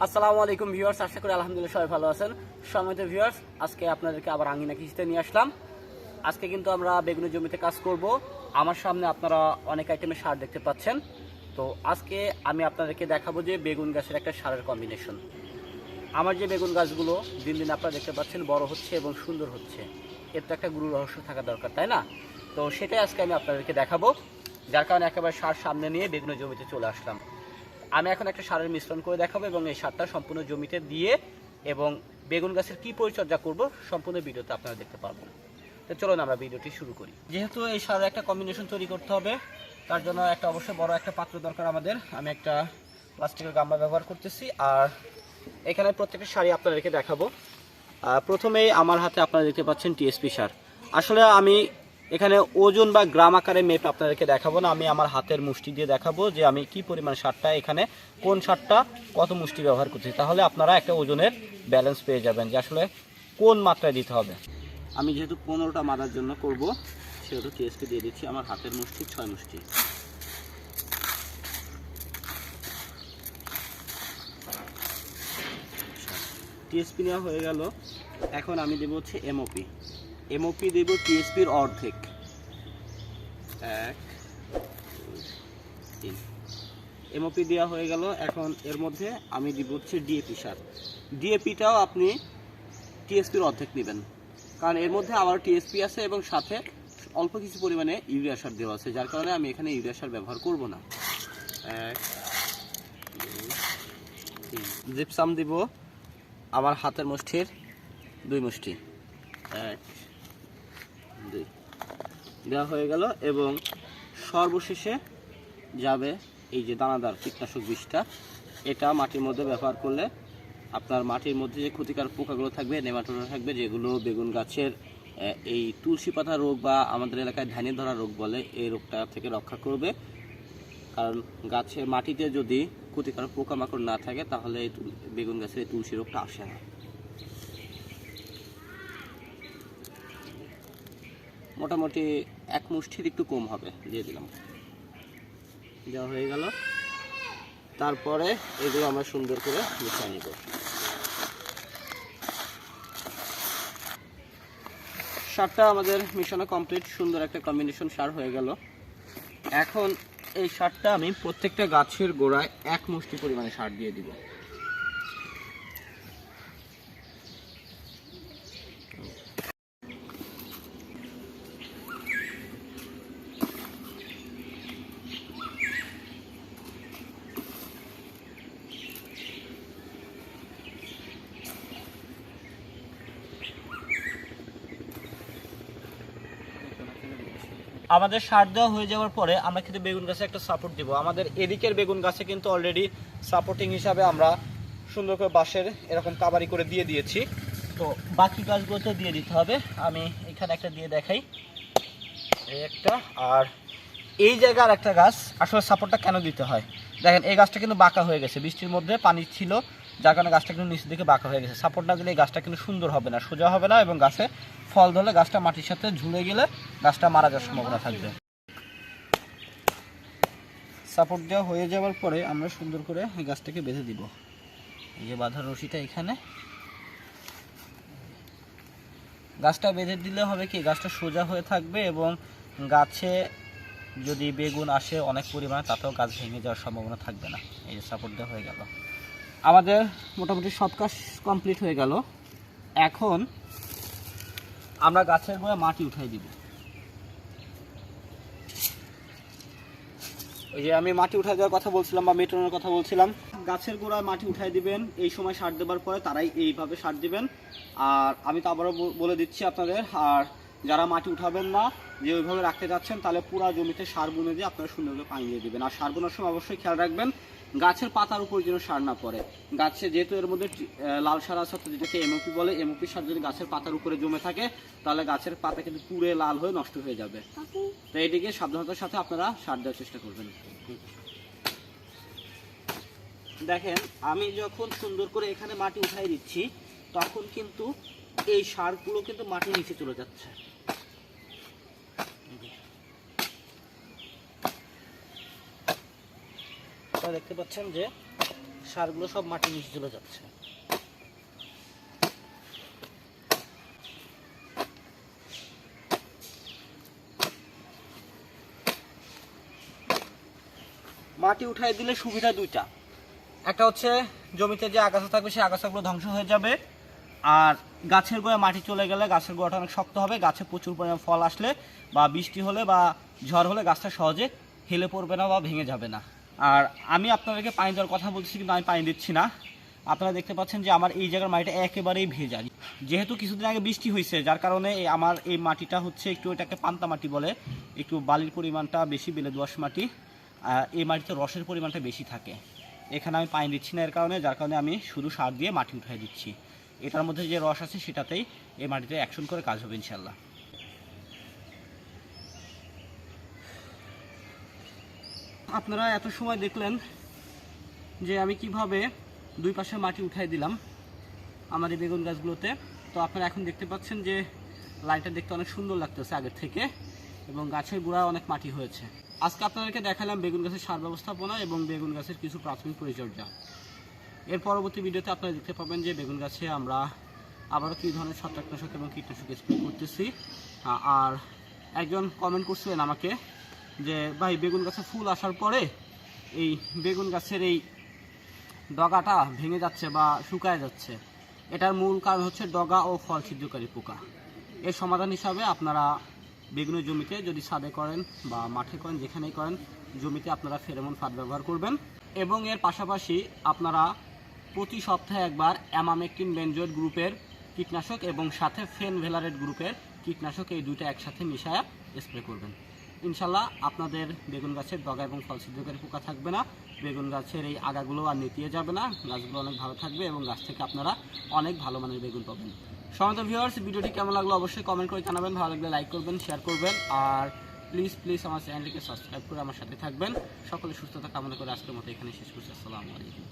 আসসালামু আলাইকুম ভিউয়ার্স, আশা করি আলহামদুলিল্লাহ সবাই ভালো আছেন। সম্মানিত ভিউয়ার্স, আজকে আপনাদেরকে আবার আঙ্গিনা কৃষিতে নিয়ে আসলাম। আজকে কিন্তু আমরা বেগুনি জমিতে কাজ করব। আমার সামনে আপনারা অনেক আইটেমের সার দেখতে পাচ্ছেন। তো আজকে আমি আপনাদেরকে দেখাবো যে বেগুন গাছের একটা সারের কম্বিনেশন আমার যে বেগুন গাছগুলো দিন দিন আপনারা দেখতে পাচ্ছেন বড় হচ্ছে এবং সুন্দর হচ্ছে। এর তো একটা গুরু রহস্য থাকা দরকার, তাই না? তো সেটাই আজকে আমি আপনাদেরকে দেখাবো। যার কারণে একেবারে সার সামনে নিয়ে বেগুনের জমিতে চলে আসলাম। আমি এখন একটা সারের মিশ্রণ করে দেখাবো এবং এই সারটা সম্পূর্ণ জমিতে দিয়ে এবং বেগুন গাছের কি পরিচর্যা করব সম্পূর্ণ ভিডিওতে আপনারা দেখতে পারবেন। তো চলুন আমরা ভিডিওটি শুরু করি। যেহেতু এই সারের একটা কম্বিনেশন তৈরি করতে হবে, তার জন্য একটা অবশ্যই বড় একটা পাত্র দরকার আমাদের। আমি একটা প্লাস্টিকের গামলা ব্যবহার করতেছি আর এখানে প্রত্যেকটা শাড়ি আপনাদেরকে দেখাবো। প্রথমেই আমার হাতে আপনারা দেখতে পাচ্ছেন টিএসপি সার। আসলে আমি এখানে ওজন বা গ্রাম আকারে মেপ আপনাদেরকে দেখাবো না, আমি আমার হাতের মুষ্টি দিয়ে দেখাবো যে আমি কি পরিমাণ সারটা, এখানে কোন সারটা কত মুষ্টি ব্যবহার করছি। তাহলে আপনারা একটা ওজনের ব্যালেন্স পেয়ে যাবেন যে আসলে কোন মাত্রায় দিতে হবে। আমি যেহেতু পনেরোটা মাদার জন্য করব, সেহেতু টিএসপি দিয়ে দিচ্ছি আমার হাতের মুষ্টি ছয় মুষ্টি। টিএসপি নেওয়া হয়ে গেল। এখন আমি দেবো হচ্ছে এমওপি এমওপি দেব টিএসপির অর্ধেক। এক তিন। এমওপি দেওয়া হয়ে গেল। এখন এর মধ্যে আমি দিব হচ্ছে ডিএপি সার। ডিএপিটাও আপনি টিএসপির অর্ধেক নেবেন। কারণ এর মধ্যে আবার টিএসপি আছে এবং সাথে অল্প কিছু পরিমাণে ইউরিয়া সার দেওয়া আছে, যার কারণে আমি এখানে ইউরিয়া সার ব্যবহার করব না। এক জিপসাম দিব আমার হাতের মুষ্টির দুই মুষ্টি। এক দুই দেওয়া হয়ে গেল এবং সর্বশেষে যাবে এই যে দানাদার কীটনাশক বিষটা। এটা মাটির মধ্যে ব্যবহার করলে আপনার মাটির মধ্যে যে ক্ষতিকার পোকাগুলো থাকবে নেমাটোরা থাকবে, যেগুলো বেগুন গাছের এই তুলসী পাতা রোগ বা আমাদের এলাকায় ধানে ধরা রোগ বলে এই রোগটা থেকে রক্ষা করবে। কারণ গাছের মাটিতে যদি ক্ষতিকারক পোকামাকড় না থাকে, তাহলে বেগুন গাছের এই তুলসী রোগটা আসে না। মোটামুটি এক মুষ্টির একটু কম হবে, দিয়ে দিলাম। দেওয়া হয়ে গেল। তারপরে এগুলো আমরা সুন্দর করে মিশিয়ে নিব। সারটা আমাদের মিশানো কমপ্লিট সুন্দর একটা কম্বিনেশন সার হয়ে গেল। এখন এই সারটা আমি প্রত্যেকটা গাছের গোড়ায় এক মুষ্টি পরিমাণে সার দিয়ে দিব। আমাদের সার দেওয়া হয়ে যাওয়ার পরে আমরা কিন্তু বেগুন গাছে একটা সাপোর্ট দিব। আমাদের এদিকের বেগুন গাছে কিন্তু অলরেডি সাপোর্টিং হিসাবে আমরা সুন্দর করে বাঁশের এরকম কাবারি করে দিয়ে দিয়েছি। তো বাকি গাছগুলোতে দিয়ে দিতে হবে। আমি এখানে একটা দিয়ে দেখাই। একটা, আর এই জায়গার একটা গাছ আসলে সাপোর্টটা কেন দিতে হয়? দেখেন, এই গাছটা কিন্তু বাঁকা হয়ে গেছে। বৃষ্টির মধ্যে পানি ছিল। যার কারণে গাছটা কিন্তু নিচের দিকে বাঁকা হয়ে গেছে। সাপোর্ট না দিলে গাছটা কিন্তু সুন্দর হবে না, সোজা হবে না এবং গাছে ফল ধরলে গাছটা মাটির সাথে ঝুলে গেলে গাছটা মারা যাওয়ার সম্ভাবনা থাকবে। সাপোর্ট দেওয়া হয়ে যাওয়ার পরে আমরা সুন্দর করে এই গাছটাকে বেঁধে দিব। এই যে বাঁধার রশিটা এখানে। গাছটা বেঁধে দিলে হবে কি, গাছটা সোজা হয়ে থাকবে এবং গাছে যদি বেগুন আসে অনেক পরিমাণে, তাতেও গাছ ভেঙে যাওয়ার সম্ভাবনা থাকবে না। এই যে সাপোর্ট দেওয়া হয়ে গেল। আমাদের মোটামুটি সব কাজ কমপ্লিট হয়ে গেল। এখন আমরা গাছের গোড়ায় মাটি উঠাই দিব। ওই যে আমি মাটি উঠাই দেওয়ার কথা বলছিলাম বা মেটানোর কথা বলছিলাম। গাছের গোড়ায় মাটি উঠাই দিবেন, এই সময় সার দেবার পরে তারাই এইভাবে সার দিবেন। আর আমি তো আবারও বলে দিচ্ছি আপনাদের, আর যারা মাটি উঠাবেন না, যে ওইভাবে রাখতে যাচ্ছেন, তাহলে পুরো জমিতে সার বুনে দিয়ে আপনারা সুন্দরভাবে পানি দিয়ে দিবেন। আর সার বোনার সময় অবশ্যই খেয়াল রাখবেন গাছের পাতার উপর যেন সার না পড়ে। গাছে যেহেতু এর মধ্যে লাল সার আছে যেটাকে এমওপি বলে এমওপি সার যদি গাছের পাতার উপরে জমে থাকে, তাহলে গাছের পাতা কিন্তু পুড়ে লাল হয়ে নষ্ট হয়ে যাবে। তো এদিকে সাবধানতার সাথে আপনারা সার দেওয়ার চেষ্টা করবেন। দেখেন, আমি যখন সুন্দর করে এখানে মাটি উঠাই দিচ্ছি, তখন কিন্তু এই সারগুলো কিন্তু মাটির নিচে চলে যাচ্ছে। আপনারা দেখতে পাচ্ছেন যে সারগুলো সব মাটির নিচে চলে যাচ্ছে। মাটি উঠাই দিলে সুবিধা দুইটা। একটা হচ্ছে জমিতে যে আগাছা থাকবে, সেই আগাছাগুলো ধ্বংস হয়ে যাবে। আর গাছের গোড়ায় মাটি চলে গেলে গাছের গোড়াটা অনেক শক্ত হবে। গাছে প্রচুর পরিমাণ ফল আসলে বা বৃষ্টি হলে বা ঝড় হলে গাছটা সহজে হেলে পড়বে না বা ভেঙে যাবে না। আর আমি আপনাদেরকে পানি দেওয়ার কথা বলছি কিন্তু আমি পানি দিচ্ছি না। আপনারা দেখতে পাচ্ছেন যে আমার এই জায়গার মাটিটা একেবারেই ভেজা। যেহেতু কিছুদিন আগে বৃষ্টি হয়েছে, যার কারণে আমার এই মাটিটা হচ্ছে একটু এটাকে পান্তা মাটি বলে, একটু বালির পরিমাণটা বেশি, বেলে দোয়াশ মাটি এই মাটিতে রসের পরিমাণটা বেশি থাকে। এখানে আমি পানি দিচ্ছি না এর কারণে, যার কারণে আমি শুধু সার দিয়ে মাটি উঠাই দিচ্ছি। এটার মধ্যে যে রস আছে সেটাতেই এই মাটিতে অ্যাকশন করে কাজ হবে ইনশাল্লাহ আপনারা এত সময় দেখলেন যে আমি কীভাবে দুই পাশে মাটি উঠাই দিলাম আমার এই বেগুন গাছগুলোতে। তো আপনারা এখন দেখতে পাচ্ছেন যে লাইনটা দেখতে অনেক সুন্দর লাগতেছে আগের থেকে এবং গাছের গোড়ায় অনেক মাটি হয়েছে। আজকে আপনাদেরকে দেখালাম বেগুন গাছের সার ব্যবস্থাপনা এবং বেগুন গাছের কিছু প্রাথমিক পরিচর্যা। এর পরবর্তী ভিডিওতে আপনারা দেখতে পাবেন যে বেগুন গাছে আমরা আবারও কী ধরনের ছত্রাকনাশক এবং কীটনাশক স্প্রে করতেছি। আর একজন কমেন্ট করছিলেন আমাকে যে, ভাই, বেগুন গাছে ফুল আসার পরে এই বেগুন গাছের এই ডগাটা ভেঙে যাচ্ছে বা শুকায় যাচ্ছে, এটার মূল কারণ হচ্ছে ডগা ও ফল ছিদ্রকারী পোকা। এর সমাধান হিসাবে আপনারা বেগুনের জমিতে যদি ছাদে করেন বা মাঠে করেন, যেখানেই করেন, জমিতে আপনারা ফেরোমন ফাঁদ ব্যবহার করবেন এবং এর পাশাপাশি আপনারা প্রতি সপ্তাহে একবার অ্যামামেকটিন বেনজয়েড গ্রুপের কীটনাশক এবং সাথে ফেন ভেলারেট গ্রুপের কীটনাশক এই দুইটা একসাথে মিশায়া স্প্রে করবেন। ইনশাল্লাহ আপনাদের বেগুন গাছের ডগা এবং ফল ছিদ্রকারী পোকা থাকবে না। বেগুন গাছের এই আগাগুলো আর নেতিয়ে যাবে না। গাছগুলো অনেক ভালো থাকবে এবং গাছ থেকে আপনারা অনেক ভালো মানের বেগুন পাবেন। সমস্ত ভিউয়ার্স ভিডিওটি কেমন লাগল অবশ্যই কমেন্ট করে জানাবেন। ভালো লাগলে লাইক করবেন শেয়ার করবেন। আর প্লিজ প্লিজ আমার চ্যানেলটিকে সাবস্ক্রাইব করে আমার সাথে থাকবেন। সকলে সুস্থতা কামনা করে আজকের মতো এখানে শেষ করছি। আসসালামু আলাইকুম।